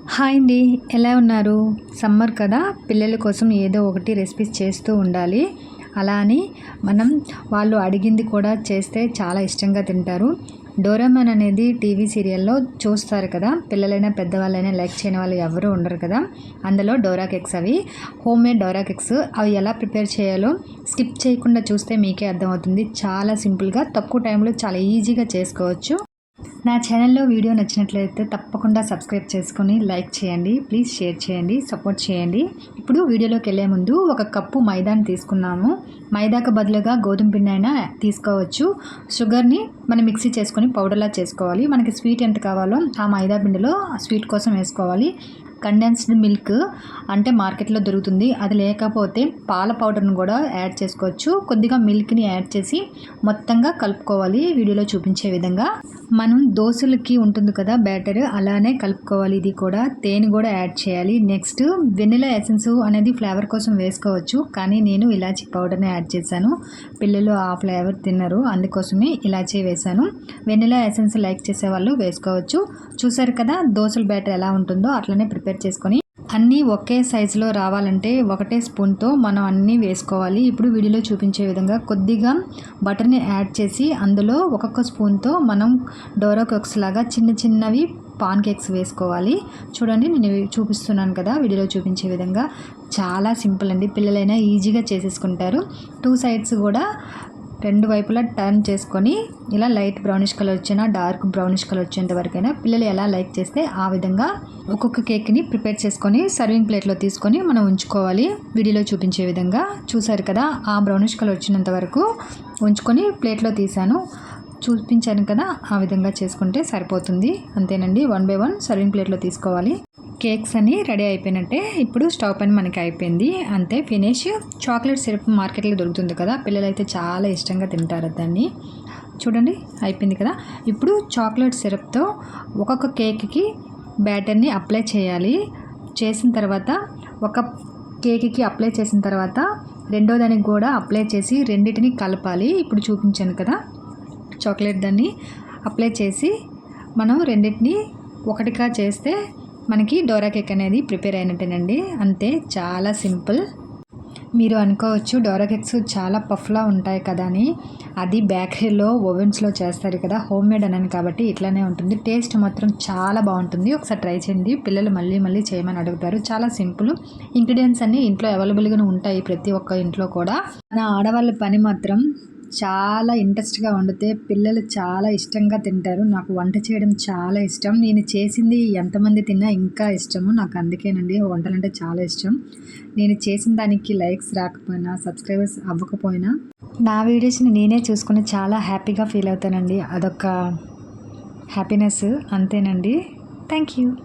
Hi అండి. ఎలా ఉన్నారు? సమ్మర్ కదా. పిల్లల కోసం ఏదో ఒకటి రెసిపీస్ చేస్తూ ఉండాలి. అలా అని మనం వాళ్ళు అడిగింది కూడా చేస్తే చాలా ఇష్టంగా తింటారు. డోరామాన్ అనేది టీవీ సీరియల్లో చూస్తారు కదా. పిల్లలైనా పెద్దవాళ్ళైనా లైక్ చేయని వాళ్ళు ఎవరు ఉండరు కదా. అందులో డోరా కేక్స్ అవి. Home made Dora cakes. అవి ఎలా ప్రిపేర్ చేయాలో స్కిప్ చేయకుండా చూస్తే మీకే అర్థమవుతుంది. చాలా సింపుల్గా తక్కువ టైంలో చాలా ఈజీగా చేసుకోవచ్చు. నా ఛానల్లో వీడియో నచ్చినట్లయితే తప్పకుండా సబ్స్క్రైబ్ చేసుకొని లైక్ చేయండి ప్లీజ్ షేర్ చేయండి సపోర్ట్ చేయండి. ఇప్పుడు వీడియోలోకి వెళ్ళే ముందు ఒక కప్పు మైదాని తీసుకున్నాము. మైదాకు బదులుగా గోధుమ పిండి అయినా తీసుకోవచ్చు. షుగర్ని మనం మిక్సీ చేసుకొని పౌడర్లా చేసుకోవాలి. మనకి స్వీట్ ఎంత కావాలో ఆ మైదా పిండిలో స్వీట్ కోసం వేసుకోవాలి. కండెన్స్డ్ మిల్క్ అంటే మార్కెట్లో దొరుకుతుంది. అది లేకపోతే పాల పౌడర్ను కూడా యాడ్ చేసుకోవచ్చు. కొద్దిగా మిల్క్ని యాడ్ చేసి మొత్తంగా కలుపుకోవాలి. వీడియోలో చూపించే విధంగా మనం దోశలకి ఉంటుంది కదా బ్యాటర్ అలానే కలుపుకోవాలి. ఇది కూడా తేనె కూడా యాడ్ చేయాలి. నెక్స్ట్ వెనిలా ఎసెన్స్ అనేది ఫ్లేవర్ కోసం వేసుకోవచ్చు. కానీ నేను ఇలాచీ పౌడర్ని యాడ్ చేశాను. పిల్లలు ఆ ఫ్లేవర్ తిన్నారు అందుకోసమే ఇలాచీ వేశాను. వెనిలా ఎసెన్స్ లైక్ చేసే వాళ్ళు వేసుకోవచ్చు. చూసారు కదా దోశల బ్యాటర్ ఎలా ఉంటుందో అట్లనే ప్రిపేర్ ప్రిపేర్ చేసుకొని అన్నీ ఒకే సైజులో రావాలంటే ఒకటే స్పూన్తో మనం అన్నీ వేసుకోవాలి. ఇప్పుడు వీడియోలో చూపించే విధంగా కొద్దిగా బటర్ని యాడ్ చేసి అందులో ఒక్కొక్క స్పూన్తో మనం డోరో కొక్స్ లాగా చిన్న చిన్నవి పాన్ కేక్స్ వేసుకోవాలి. చూడండి నేను చూపిస్తున్నాను కదా వీడియోలో చూపించే విధంగా. చాలా సింపుల్ అండి. పిల్లలైనా ఈజీగా చేసేసుకుంటారు. టూ సైడ్స్ కూడా రెండు వైపులా టర్న్ చేసుకొని ఇలా లైట్ బ్రౌనిష్ కలర్ వచ్చిన డార్క్ బ్రౌనిష్ కలర్ వచ్చేంత వరకైనా పిల్లలు ఎలా లైక్ చేస్తే ఆ విధంగా ఒక్కొక్క కేక్ని ప్రిపేర్ చేసుకొని సర్వింగ్ ప్లేట్లో తీసుకొని మనం ఉంచుకోవాలి. వీడియోలో చూపించే విధంగా చూసారు కదా ఆ బ్రౌనిష్ కలర్ వచ్చినంత వరకు ఉంచుకొని ప్లేట్లో తీసాను చూపించాను కదా ఆ విధంగా చేసుకుంటే సరిపోతుంది. అంతేనండి వన్ బై వన్ సర్వింగ్ ప్లేట్లో తీసుకోవాలి. కేక్స్ అన్ని రెడీ అయిపోయినట్టే ఇప్పుడు స్టవ్ పైన మనకి అయిపోయింది. అంతే ఫినిష్. చాక్లెట్ సిరప్ మార్కెట్లో దొరుకుతుంది కదా పిల్లలు అయితే చాలా ఇష్టంగా తింటారు దాన్ని. చూడండి అయిపోయింది కదా. ఇప్పుడు చాక్లెట్ సిరప్తో ఒక్కొక్క కేక్కి బ్యాటర్ని అప్లై చేయాలి. చేసిన తర్వాత ఒక కేక్కి అప్లై చేసిన తర్వాత రెండో దానికి కూడా అప్లై చేసి రెండింటిని కలపాలి. ఇప్పుడు చూపించాను కదా చాక్లెట్ దాన్ని అప్లై చేసి మనం రెండింటిని ఒకటిగా చేస్తే మనకి డోరా కేక్ అనేది ప్రిపేర్ అయినట్టేనండి. అంతే చాలా సింపుల్. మీరు అనుకోవచ్చు డోరా కేక్స్ చాలా పఫ్లా ఉంటాయి కదా అని. అది బేకరీలో ఓవెన్స్లో చేస్తారు కదా హోమ్ మేడ్ అనని కాబట్టి ఇట్లానే ఉంటుంది. టేస్ట్ మాత్రం చాలా బాగుంటుంది. ఒకసారి ట్రై చేయండి. పిల్లలు మళ్ళీ మళ్ళీ చేయమని అడుగుతారు. చాలా సింపుల్. ఇంగ్రీడియంట్స్ అన్నీ ఇంట్లో అవైలబుల్గానే ఉంటాయి ప్రతి ఒక్క ఇంట్లో కూడా. నా ఆడవాళ్ళ పని మాత్రం చాలా ఇంట్రెస్ట్గా వండితే పిల్లలు చాలా ఇష్టంగా తింటారు. నాకు వంట చేయడం చాలా ఇష్టం. నేను చేసింది ఎంతమంది తిన్నా ఇంకా ఇష్టము. నాకు అందుకేనండి వంటలంటే చాలా ఇష్టం. నేను చేసిన దానికి లైక్స్ రాకపోయినా సబ్స్క్రైబర్స్ అవ్వకపోయినా నా వీడియోస్ని నేనే చూసుకుని చాలా హ్యాపీగా ఫీల్ అవుతానండి. అదొక హ్యాపీనెస్ అంతేనండి. Thank you